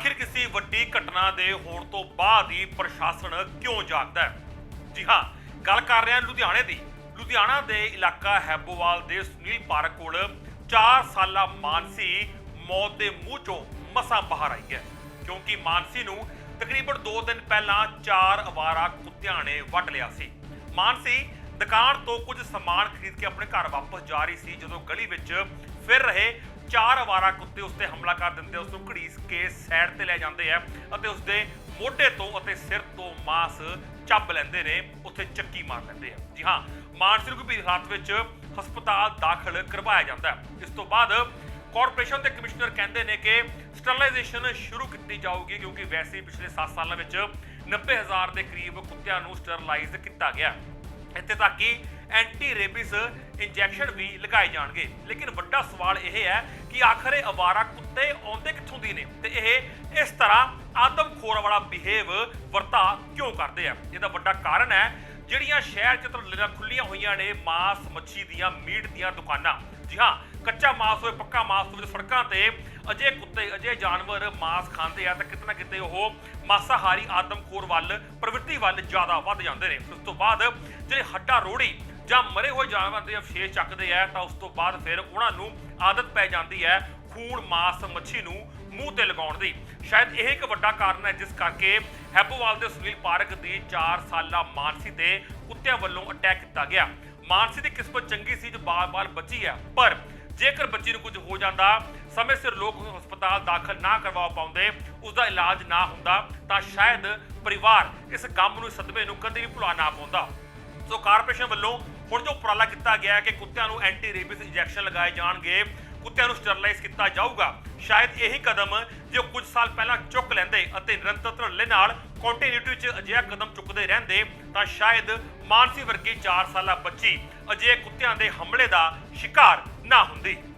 ਆਖਿਰ ਕਿਸੇ ਵੱਡੀ ਘਟਨਾ ਦੇ ਹੋਣ ਤੋਂ ਬਾਅਦ ਹੀ ਪ੍ਰਸ਼ਾਸਨ ਕਿਉਂ ਜਾਗਦਾ ਹੈ? ਜੀ ਹਾਂ, ਗੱਲ ਕਰ ਰਹੇ ਹਾਂ ਲੁਧਿਆਣੇ ਦੀ। ਲੁਧਿਆਣਾ ਦੇ ਇਲਾਕਾ ਹੈਬੋਵਾਲ ਦੇ ਸੁਨੀਲ ਪਾਰਕ ਕੋਲ 4 ਸਾਲਾ ਮਾਨਸੀ ਮੌਤ ਦੇ ਮੂੰਹ ਚੋਂ ਮਸਾਂ ਬਾਹਰ ਆਈ ਹੈ। ਕਿਉਂਕਿ ਮਾਨਸੀ ਨੂੰ ਤਕਰੀਬਨ 2 ਦਿਨ ਪਹਿਲਾਂ ਚਾਰ ਅਵਾਰਾ ਕੁੱਤਿਆਂ ਨੇ ਵੱਢ ਲਿਆ ਸੀ। ਮਾਨਸੀ ਦੁਕਾਨ ਤੋਂ ਕੁਝ ਸਮਾਨ ਖਰੀਦ ਕੇ ਆਪਣੇ ਘਰ ਵਾਪਸ ਜਾ ਰਹੀ ਸੀ, ਜਦੋਂ ਗਲੀ ਵਿੱਚ ਫਿਰ ਰਹੇ ਚਾਰ ਅਵਾਰਾ ਕੁੱਤੇ ਉਸ ਤੇ ਹਮਲਾ ਕਰ ਦਿੰਦੇ ਉਸ ਨੂੰ ਘੜੀਸ ਕੇ ਸਾਈਡ ਤੇ ਲੈ ਜਾਂਦੇ ਆ ਅਤੇ ਉਸ ਦੇ ਮੋਢੇ ਤੋਂ ਅਤੇ ਸਿਰ ਤੋਂ ਮਾਸ ਚੱਬ ਲੈਂਦੇ ਨੇ, ਉੱਥੇ ਚੱਕੀ ਮਾਰ ਲੈਂਦੇ ਆ। ਜੀ ਹਾਂ ਮਾਨਸਿਕ ਗੰਭੀਰ ਹਾਲਤ ਵਿੱਚ ਹਸਪਤਾਲ ਦਾਖਲ ਕਰਵਾਇਆ ਜਾਂਦਾ ਇਸ ਤੋਂ ਬਾਅਦ ਕਾਰਪੋਰੇਸ਼ਨ ਦੇ ਕਮਿਸ਼ਨਰ ਕਹਿੰਦੇ ਨੇ ਕਿ ਸਟਰਲਾਈਜੇਸ਼ਨ ਸ਼ੁਰੂ ਕੀਤੀ ਜਾਊਗੀ ਕਿਉਂਕਿ ਵੈਸੇ ਹੀ ਪਿਛਲੇ 7 ਸਾਲਾਂ ਵਿੱਚ 90000 ਦੇ ਕਰੀਬ ਕੁੱਤਿਆਂ ਨੂੰ ਸਟਰਲਾਈਜ਼ ਕੀਤਾ ਗਿਆ। ਇੱਥੇ ਤੱਕ ਕਿ ਐਂਟੀ ਰੇਬਿਸ ਇੰਜੈਕਸ਼ਨ ਵੀ ਲਗਾਏ ਜਾਣਗੇ। ਲੇਕਿਨ ਵੱਡਾ ਸਵਾਲ ਇਹ ਹੈ ਕਿ ਆਖਰ ਇਹ ਅਵਾਰਾ ਕੁੱਤੇ ਆਉਂਦੇ ਕਿੱਥੋਂ ਦੀ ਨੇ? ਤੇ ਇਹ ਇਸ ਤਰ੍ਹਾਂ ਆਦਮਖੋਰ ਵਾਲਾ ਬਿਹੇਵ ਵਰਤਾ ਕਿਉਂ ਕਰਦੇ ਆ? ਇਹਦਾ ਵੱਡਾ ਕਾਰਨ ਹੈ ਜਿਹੜੀਆਂ ਸ਼ਹਿਰ ਚ ਤਰਲੀਆਂ ਖੁੱਲੀਆਂ ਹੋਈਆਂ ਨੇ ਮਾਸ ਮੱਛੀ ਦੀਆਂ, ਮੀਟ ਦੀਆਂ ਦੁਕਾਨਾਂ। ਜੀ ਹਾਂ, ਕੱਚਾ ਮਾਸ ਹੋਵੇ ਪੱਕਾ ਮਾਸ ਹੋਵੇ ਸੜਕਾਂ ਤੇ ਅਜੇ ਕੁੱਤੇ, ਅਜੇ ਜਾਨਵਰ ਮਾਸ ਖਾਂਦੇ ਆ ਤਾਂ ਕਿਤੇ ਨਾ ਕਿਤੇ ਉਹ ਮਾਸਾਹਾਰੀ ਆਦਮਖੋਰ ਵੱਲ, ਪ੍ਰਵਿਰਤੀ ਵੱਲ ਜ਼ਿਆਦਾ ਵੱਧ ਜਾਂਦੇ ਨੇ। ਉਸ ਤੋਂ ਬਾਅਦ ਜਿਹੜੇ ਹੱਡਾ ਰੋੜੀ ਜਾਂ ਮਰੇ ਹੋਏ ਜਾਨਵਰਾਂ ਦੇ ਅਵਸ਼ੇਸ਼ ਚੱਕਦੇ ਆ, ਤਾਂ ਉਸ ਤੋਂ ਬਾਅਦ ਫਿਰ ਉਹਨਾਂ ਨੂੰ ਆਦਤ ਪੈ ਜਾਂਦੀ ਹੈ ਖੂਨ, ਮਾਸ, ਮੱਛੀ ਨੂੰ ਮੂੰਹ ਤੇ ਲਗਾਉਣ ਦੀ। ਸ਼ਾਇਦ ਇਹ ਇੱਕ ਵੱਡਾ ਕਾਰਨ ਹੈ, ਜਿਸ ਕਰਕੇ ਹੈਪੋਵਾਲ ਦੇ ਸੁਨੀਲ ਪਾਰਕ ਦੀ 4 ਸਾਲਾ ਮਾਨਸੀ ਤੇ ਕੁੱਤਿਆਂ ਵੱਲੋਂ ਅਟੈਕ ਕੀਤਾ ਗਿਆ। ਮਾਨਸੀ ਦੀ ਕਿਸਮਤ ਚੰਗੀ ਸੀ, ਜੋ ਬਾਲ-ਬਾਲ ਬਚੀ ਹੈ, ਪਰ ਜੇਕਰ ਬੱਚੀ ਨੂੰ ਕੁਝ ਹੋ ਜਾਂਦਾ, ਸਮੇਂ ਸਿਰ ਲੋਕ ਉਸ ਹਸਪਤਾਲ ਦਾਖਲ ਨਾ ਕਰਵਾ ਪਾਉਂਦੇ ਉਸ ਦਾ ਇਲਾਜ ਨਾ ਹੁੰਦਾ, ਤਾਂ ਸ਼ਾਇਦ ਪਰਿਵਾਰ ਇਸ ਗਮ ਨੂੰ ਸਦਮੇ ਨੂੰ ਕਦੇ ਵੀ ਭੁਲਾ ਨਾ ਪਾਉਂਦਾ। ਸੋ ਕਾਰਪੋਰੇਸ਼ਨ ਵੱਲੋਂ ਹੁਣ ਜੋ ਉਪਰਾਲਾ ਕੀਤਾ ਗਿਆ ਹੈ ਕਿ ਕੁੱਤਿਆਂ ਨੂੰ ਐਂਟੀ ਰੇਬਿਸ ਇੰਜੈਕਸ਼ਨ ਲਗਾਏ ਜਾਣਗੇ, ਕੁੱਤਿਆਂ ਨੂੰ ਸਟਰਲਾਈਜ਼ ਕੀਤਾ ਜਾਊਗਾ। ਸ਼ਾਇਦ ਇਹੀ ਕਦਮ ਜੋ ਕੁਝ ਸਾਲ ਪਹਿਲਾਂ ਚੁੱਕ ਲੈਂਦੇ ਅਤੇ ਨਿਰੰਤਰ ਧੜੱਲੇ ਨਾਲ ਕੰਟੀਨਿਊਟੀ 'ਚ ਅਜਿਹਾ ਕਦਮ ਚੁੱਕਦੇ ਰਹਿੰਦੇ, ਤਾਂ ਸ਼ਾਇਦ ਮਾਨਸੀ ਵਰਗੀ 4 ਸਾਲਾ ਬੱਚੀ ਅਜਿਹੇ ਕੁੱਤਿਆਂ ਦੇ ਹਮਲੇ ਦਾ ਸ਼ਿਕਾਰ ਨਾ ਹੁੰਦੀ।